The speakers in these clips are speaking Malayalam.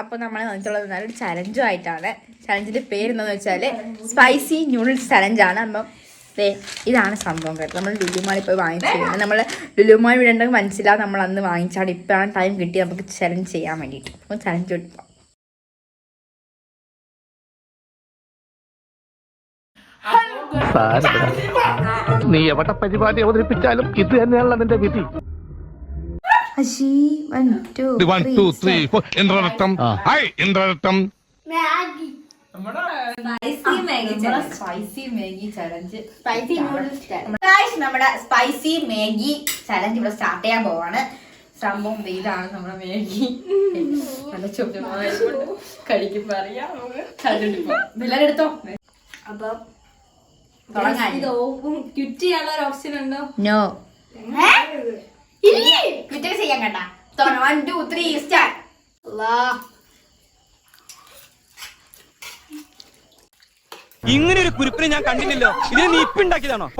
അപ്പൊ നമ്മൾ വന്നിട്ടുള്ളത് ഒരു ചലഞ്ചും ആയിട്ടാണ്. ചലഞ്ചിന്റെ പേര് എന്താന്ന് വെച്ചാൽ സ്പൈസി ന്യൂഡിൽസ് ചലഞ്ച് ആണ്. അപ്പം ദേ ഇതാണ് സംഭവം കേട്ടോ. നമ്മൾ ലുലുമാളി പോയി വാങ്ങിച്ചു. നമ്മൾ ലുലുമാളി വിടേണ്ടത് മനസ്സിലാവും നമ്മൾ അന്ന് വാങ്ങിച്ചാണ്. ഇപ്പോഴാണ് ടൈം കിട്ടി നമുക്ക് ചലഞ്ച് ചെയ്യാൻ വേണ്ടിയിട്ട്. അപ്പോൾ ചലഞ്ച് എടുക്കാം നീ എവിടെ പരിപാടി അവതരിപ്പിച്ചാലും ഇത് തന്നെയാണല്ലോ നിന്റെ വിധി. അശി one two one two three four ഇന്ദ്രരത്തം hi ഇന്ദ്രരത്തം spicy Maggi challenge spicy noodles നമ്മുടെ സ്പൈസി മാഗി ചലഞ്ച് ഇവിടെ സ്റ്റാർട്ട് ചെയ്യാൻ പോവാണ്. സംഭവം ഇതാണ് നമ്മുടെ മാഗി നല്ല ചുറ്റുമായിട്ട് കഴിക്കുമ്പോ അറിയാം നമുക്ക്. കണ്ടിട്ട് എല്ലാവരും ഇത് ഓപ്പും ക്വിറ്റ് ചെയ്യാനുള്ള ഒരു ഓപ്ഷൻ ഉണ്ടോ? നോ ക്വിറ്റൊക്കെ ചെയ്യാൻ കണ്ട. വൺ ടു ത്രീ സ്റ്റാർട്ട് ഇങ്ങനെ ഒരു കുരുപ്പിനെ ഞാൻ കണ്ടില്ലല്ലോ ഇതിന് നീ ഇപ്പൊ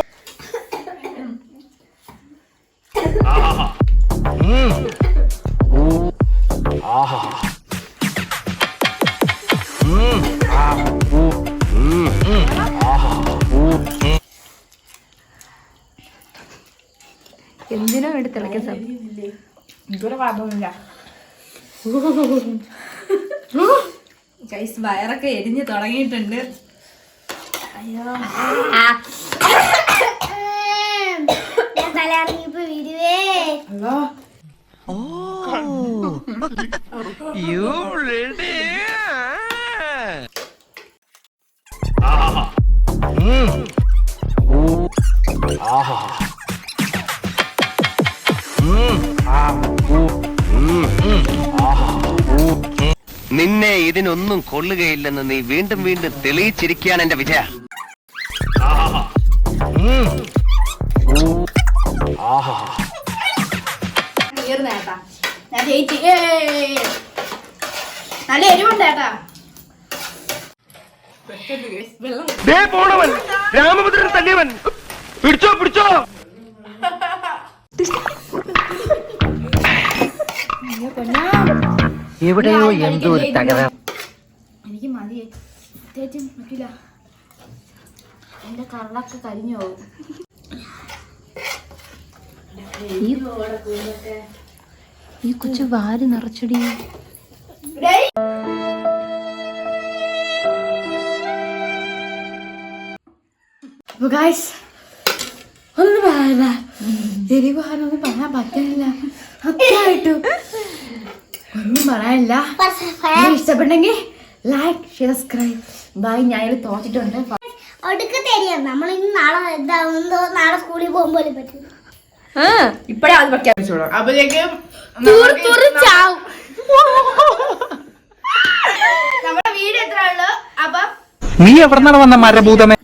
എന്തിനോ വേണ്ടി തിളക്കാൻ സാധിക്കും വയറൊക്കെ എരിഞ്ഞ് തുടങ്ങിയിട്ടുണ്ട്. ആഹാ. തലയിറങ്ങിയപ്പോ വരുവേ നിന്നെ ഇതിനൊന്നും കൊള്ളുകയില്ലെന്ന് നീ വീണ്ടും വീണ്ടും തെളിയിച്ചിരിക്കുകയാണ് എന്റെ വിജയ. തീർന്ന ഏട്ടാ ഞാൻ ജയിച്ചു. ഏയ്. നല്ല എരിവുണ്ട് ഏട്ടാ. ദേ പോണവൻ. രാമഭദ്രൻ തല്ലിയവൻ. പിടിച്ചോ പിടിച്ചോ. എവിടെയോ എന്തോ ഒരു തകരാർ എനിക്ക് മതിയെ പ്രത്യേകിച്ചും പറ്റില്ല എന്റെ കറളൊക്കെ കരിഞ്ഞു പോകും. ഈ കൊച്ചു വാരി നിറച്ചടി. ഒന്നും പറയാനില്ല. എരിവ് പറയാനൊന്നും പറയാൻ പറ്റുന്നില്ല. അത്രയായിട്ടും പറയാനില്ല. ഇഷ്ടപ്പെട്ടെങ്കിൽ ലൈക്ക് സബ്സ്ക്രൈബ് ബൈ ഞാൻ തോറ്റിട്ടുണ്ട്. ഒടുക്കത്തെ അരിയാണ് നമ്മൾ ഇന്ന് നാളെ ഇതാവുമ്പോ നാളെ സ്കൂളിൽ പോകുമ്പോൾ പറ്റും? ഇപ്പഴേ അത് പ്രഖ്യാപിച്ചോളൂ അപ്പോഴേക്കും ചാവും. നമ്മുടെ വീട് എത്ര ഉള്ളു? അപ്പൊ നീ എവിടെന്നാണ് വന്ന മരഭൂതമേ?